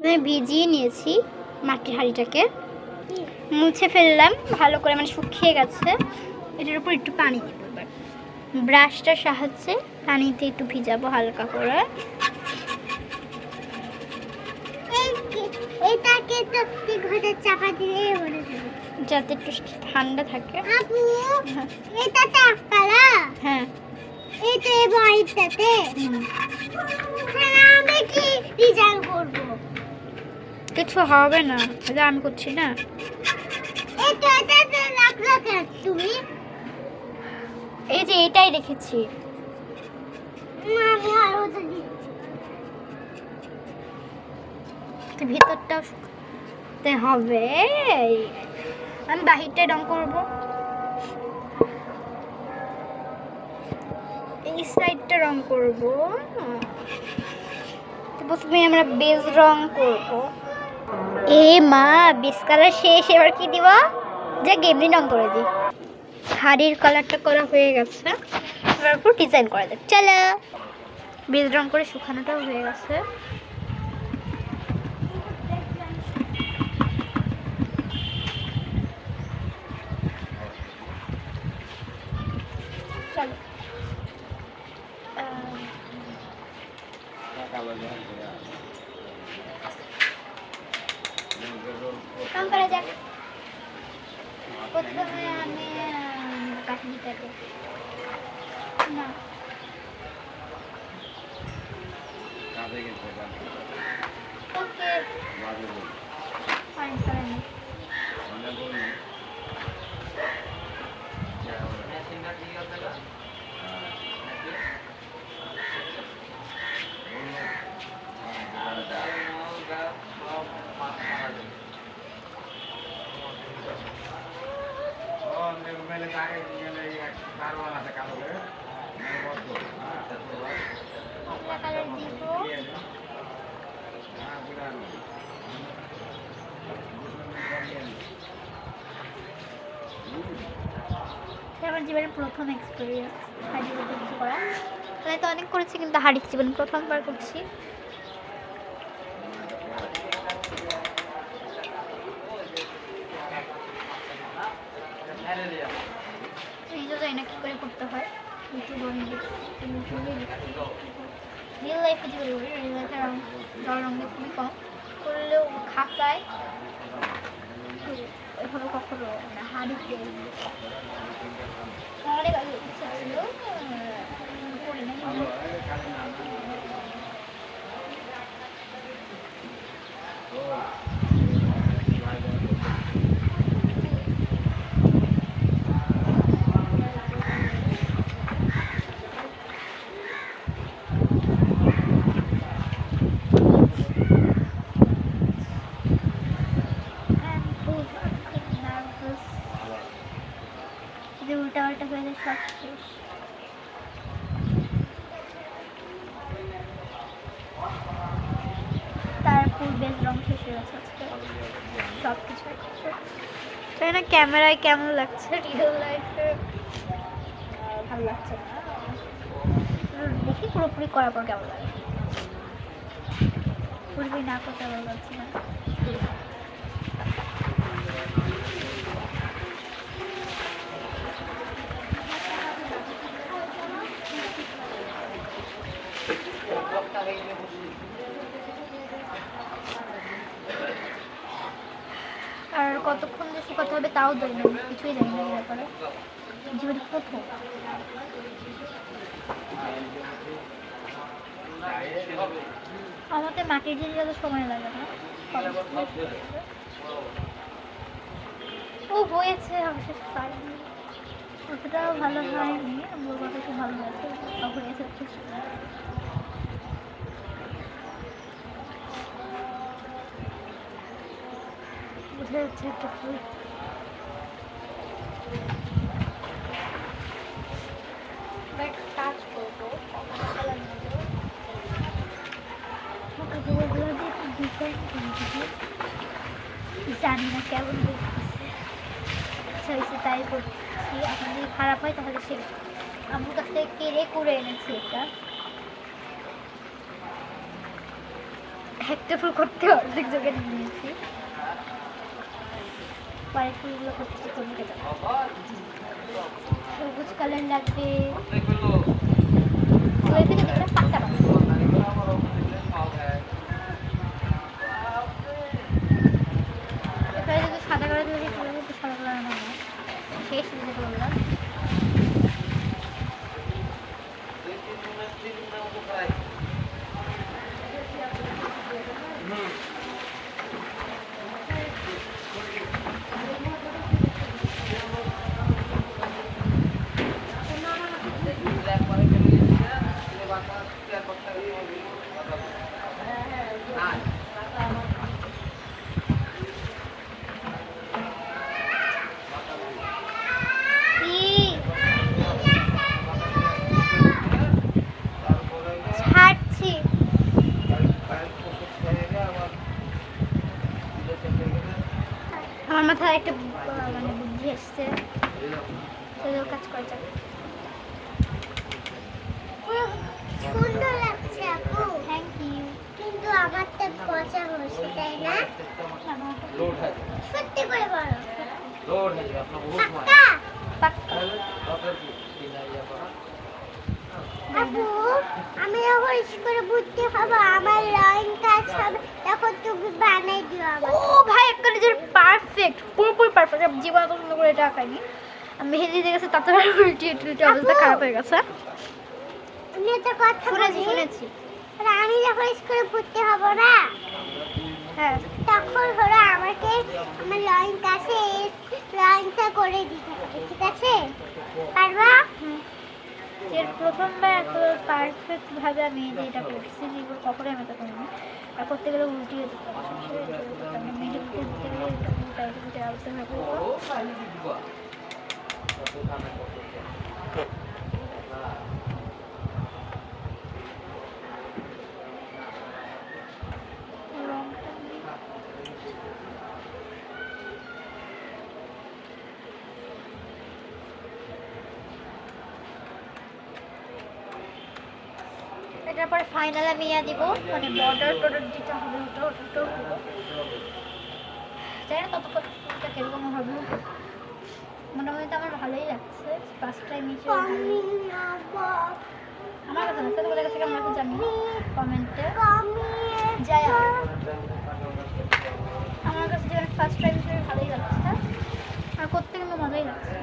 আমি ভিজিয়ে নিয়েছি মাটির হাঁড়িটাকে। মুছে ফেললাম ভালো করে মানে শুকিয়ে গেছে। এটার উপর একটু পানি দিব এবার। ব্রাশটার সাহায্যে পানিতে একটু ভিজাবো হালকা করে। এটাকে তো ঘরে চাপা দিলে যাতে একটু ঠান্ডা থাকে। আপু এটা টাকালা হ্যাঁ। এটা এই বাড়িটাতে। হ্যাঁ আমি কি কিছু হবে না। এটা আমি করছি না। তুমি? এই যে এটাই রেখেছি। তো ভেতরটাও শুকাতে হবে। আমি বাহিরটায় রং করব। এই সাইডটা রং করব। প্রথমে আমরা বেজ রং করব। এ মা বেস কালার শেষ, এবার কি দিব? যে গেমনি রং করে দিই। শাড়ির কালারটা করা হয়ে গেছে। এবার উপর ডিজাইন করা যাক। চলো। বেজ রং করে শুকানোটাও হয়ে গেছে। চলো আহ, কাম করা যাক প্রথমে আমি কাঠনিটাকে না ওকে ফাইন ফাইন কালার দিব এটা আমার জীবনের প্রথম এক্সপিরিয়েন্স হাড়ি কিছু করা তাহলে তো অনেক করেছি কিন্তু হাড়ি জীবনে প্রথমবার করছি। জানি না কী করে করতে হয়। ইউটিউবে লাইফে যেগুলো রিয়েল লাইফে রং জল রঙে খুবই কম। করলেও খাতায় এভাবে কখনো না হাড়িতে অনেক আগে ইচ্ছা ছিল আহ, করি না কিন্তু I'm full fucking nervous. উল্টা হয়ে যায় সব শেষ। তার ফুল বেশ রং শেষ হয়ে গেছে সব কিছু তাই না? ক্যামেরায় কেমন লাগছে? রিয়েল লাইফে ভালো লাগছে দেখি পুরোপুরি করার পর কেমন লাগে। পুরোপুরি না করতে ভালো লাগছে না আর কতক্ষণ যে শুকাতে হবে তাও জানি না কিছুই জানি না ব্যাপারে জীবনে প্রথম আমাদের মাটির জিনিস যত সময় লাগে না। ও হয়েছে অবশেষ পারিনি অতটাও ভালো হয়নি, আমার খুব ভালো হয়েছে হয়েছে বোঝা যাচ্ছে একটা ফুল এবার একটা কাজ করব কালার নেব ওকে যেগুলো দিয়ে একটু ডিজাইন করে জানি না কেমন হয়েছে তাই করছি এখন যদি খারাপ হয় তাহলে সে আমার কাছ থেকে কেড়ে করে এনেছি এটা একটা ফুল করতে অর্ধেক জায়গায় নিয়েছি পরের ফুলগুলো করতে কমে সবুজ কালার লাগবে পাতা এখানে যদি সাদা কালার দিলে ভালো হতো সাদা কালার না হয় শেষ দিতে বললাম কি ছাড়ছি আমার মাথায় একটা মানে বুদ্ধি এসছে। সেটাও কাজ করা যাবে সুন্দর লাগছে আপু। থ্যাংক ইউ কিন্তু আমারটা পচা হয়েছে তাই না? সত্যি করে বলো। পাক্কা? আপু আমি যখন স্কুলে ভর্তি হব আমার লাইন কাজ হবে। তখন তুমি বানাই দিও ও আমার ভাই একটা নিজের পারফেক্ট পুরোপুরি পারফেক্ট জীবন এত সুন্দর করে এটা আঁকাইনি। আমি হেঁটে দিয়ে গেছে তাতে উল্টি উল্টি অবস্থা খারাপ হয়ে গেছে। আমি একটা কথা শুনেছি শুনেছি। আমি যখন স্কুলে ভর্তি হব না হ্যাঁ। তখন হলো আমাকে আমার লাইন কাছে লাইনটা করে দিতে হবে ঠিক আছে? পারবা? এর প্রথম প্রথমবার এত পারফেক্ট ভাবে আমি যে এটা করছি যেগুলো কখনোই আমি এটা করিনি। আর করতে গেলে উল্টিয়ে দিতে আমি মিডিল করতে গেলে এটা উল্টে অবস্থা এটার পরে ফাইনাল আমি ইয়া দিব মানে বর্ডার টর্ডার দিতে হবে ওটা, ওটাও দিব। জানি না কতটা কীরকম হবে। মোটামুটি তো আমার ভালোই লাগছে ফার্স্ট টাইম ভালোই। আমার কথা না তোদের কাছে কেমন লাগছে জানি কমেন্টে যাই আমার কাছে যেমন ফার্স্ট টাইম হিসেবে ভালোই লাগছে, আর করতে কিন্তু মজাই লাগছে।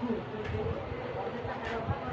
Thank you.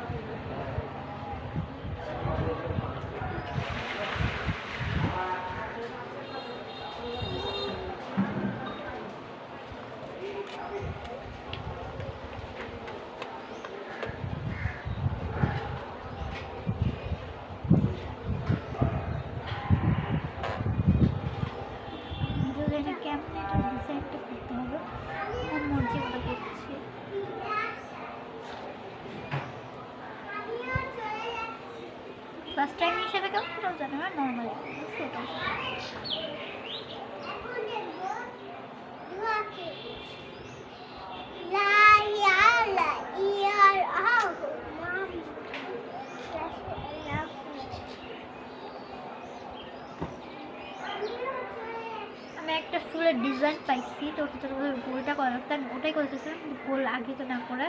ডিজাইন পাইছি, তো ওটা গোলটা করা ওটাই করতেছিলাম গোল আগে তো না করে।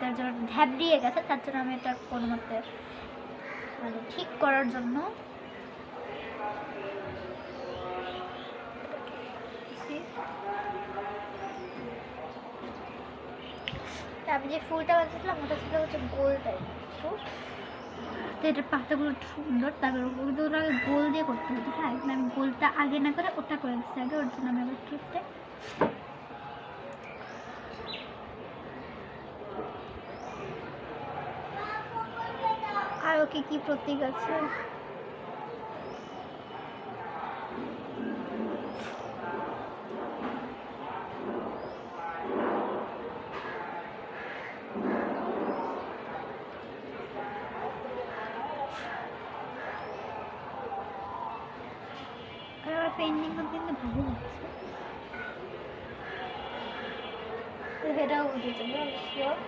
তার জন্য ঢ্যাপ দিয়ে গেছে, তার জন্য আমি এটা কোনো মতে মানে ঠিক করার জন্য আমি যে ফুলটা বানিয়েছিলাম, ওটা ছিল হচ্ছে গোল টাইপ তো এটার পাতাগুলো সুন্দর, তারপর ওগুলো আগে গোল দিয়ে করতে হতো হ্যাঁ আমি গোলটা আগে না করে ওটা করে দিচ্ছি আগে ওর জন্য আমি আবার ট্রিপটা আর ওকে কি প্রতীক আছে? Vera vuracağım. Yok.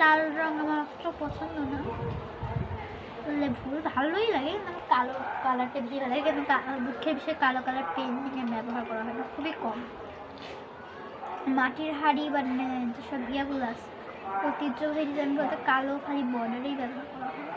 লাল রঙ আমার খুব পছন্দ না ভুল, ভালোই লাগে মানে কালো কালারটা দিয়ে ভালো লাগে, কিন্তু দুঃখের বিষয়ে, কালো কালার পেন্টিংয়ে ব্যবহার করা হয় না, খুবই কম। মাটির হাড়ি বা নে- যেসব ইয়েগুলো আছে, ঐতিহ্যবাহী ডিজাইনগুলোতে কালো খালি বর্ডারেই ব্যবহার করা হয়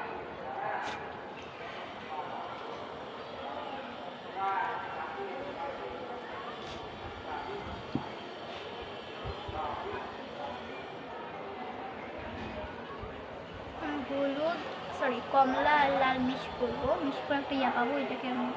আহ, হলুদ সরি কমলা আর লাল মিশ করব। মিশ করে একটা ইয়া পাবো এটাকে আমি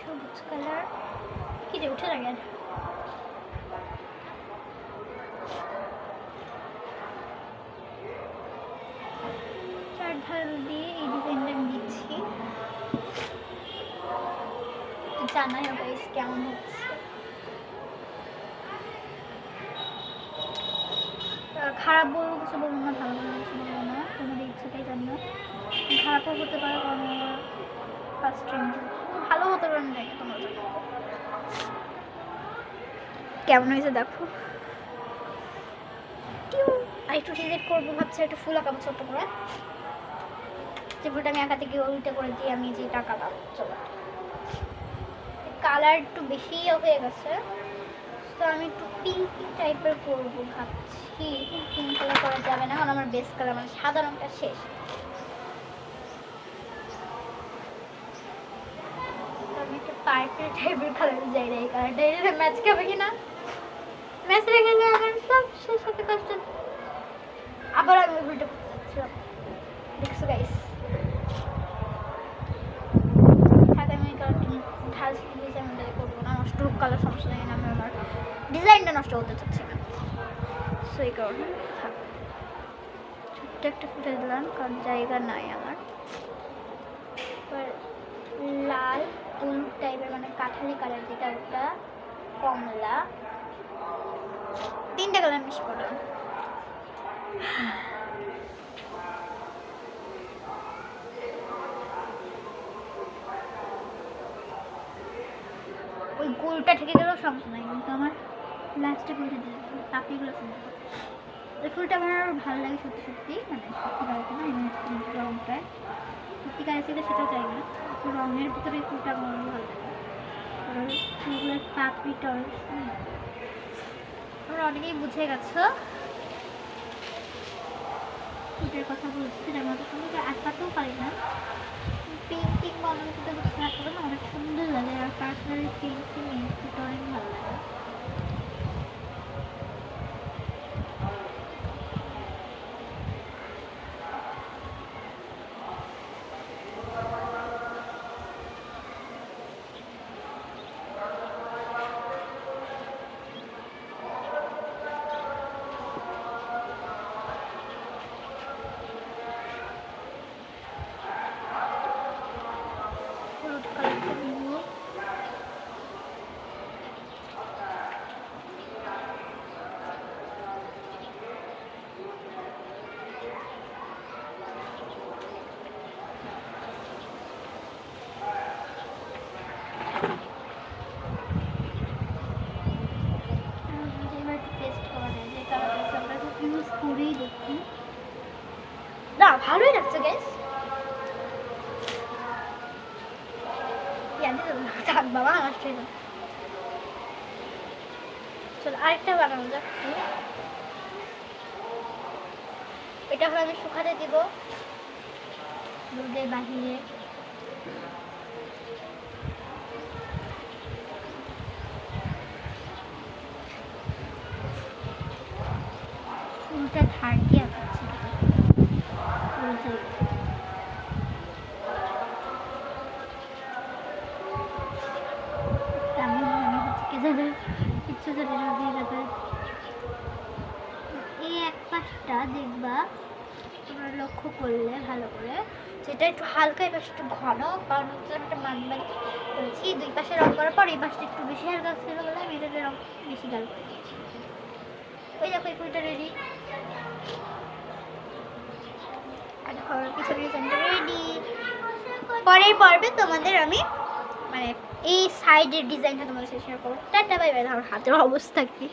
সবুজ কালার। কি রে, উঠে চার ধার দিয়ে এই ডিজাইনটা আমি দিচ্ছি। জানাই গাইস কেমন হচ্ছে। খারাপ বলব কিছু বলব না ভালো বলব কিছু বলব না তোমাদের ইচ্ছাটাই জানিও। খারাপও হতে পারে কারণ আমার ফার্স্ট টাইম ভালো হতে পারে না না, কেমন হয়েছে দেখো। আর একটু ডিজাইন করব ভাবছি একটু ফুল আঁকাবো ছোট্ট করে। যে ফুলটা আমি আঁকাতে গিয়ে উল্টে করে দিয়ে আমি যে টাকা পাবো, চলো। কালার একটু বেশি হয়ে গেছে, তো আমি একটু পিঙ্ক টাইপের করব ভাবছি। পিঙ্ক কালার করা যাবে না, কারণ আমার বেস কালার মানে সাদা রঙটা শেষ। আমি টাইপের কালার যাই না এই কালারটা সব শেষ আবার আমি উল্টে করতে যাচ্ছিলাম দেখছ গাইস থাক আমি এই কালারটা ঢাল দিয়েছি আমি ওটাকে করব না নষ্ট হোক কালার সমস্যা নেই আমি আমার করতে চাচ্ছি না। সো এই কারণে থাক। ছোট্ট একটা ফুটে দিলাম, কারণ জায়গা নাই আমার। লাল হলুদ টাইপের মানে কাঠালি কালার যেটা, ওটা কমলা। তিনটা কালার মিশ করলাম। ওই গোলটা ঠেকে গেলেও সমস্যা নাই, কিন্তু আমার লাস্টে গোলটা দিয়ে পাপড়িগুলো সুন্দর ওই ফুলটা আমার ভালো লাগে সত্যি সত্যি মানে রঙটায় সত্যি কালার ছিল সেটাও চাই না তো রঙের ভিতরে এই ফুলটা আমার ভালো লাগে। আর ফুলগুলোর পাপড়িটা। তোমরা অনেকেই বুঝে গেছো। ফুটের কথা বলছি সেটা মতো সুন্দর আঁকাতেও পারি না। পেন্টিং বা অন্য কিছু না, অনেক সুন্দর লাগে, আর পার্সোনালি পেন্টিং অনেক ভালো লাগে হলুদ কালারটা দিব এবার টেস্ট করা যায় যে কালারটা আমরা ইউজ করেই দেখি না ভালোই লাগছে গ্যাস জানি তো না থাক বাবা নষ্ট হয়ে যাবে চলো আরেকটা বানানো যাক এটা হলো আমি শুকাতে দিব। রোদে বাহিরে। ফুলটা ধার দিয়ে আঁকাচ্ছি। রোদে তেমন মনে হচ্ছে কে জানে কিচ্ছু জানি না দিয়ে যাবে এই এক পাশটা দেখবা। তোমরা লক্ষ্য করলে ভালো করে। সেটা একটু হালকা এই পাশটা একটু ঘন, কারণ হচ্ছে একটা মানবাড়ি করেছি। দুই পাশে রং করার পর এই পাশটা একটু বেশি হালকা ছিল বলে আমি এটাতে রং বেশি গাল করে দিয়েছি ওই দেখো, এই ফুলটা রেডি রেডি পরের পর্বে তোমাদের আমি মানে এই সাইডের ডিজাইনটা তোমাদের শেয়ার করব। টাটা বাই বাই আমার হাতের অবস্থা কি?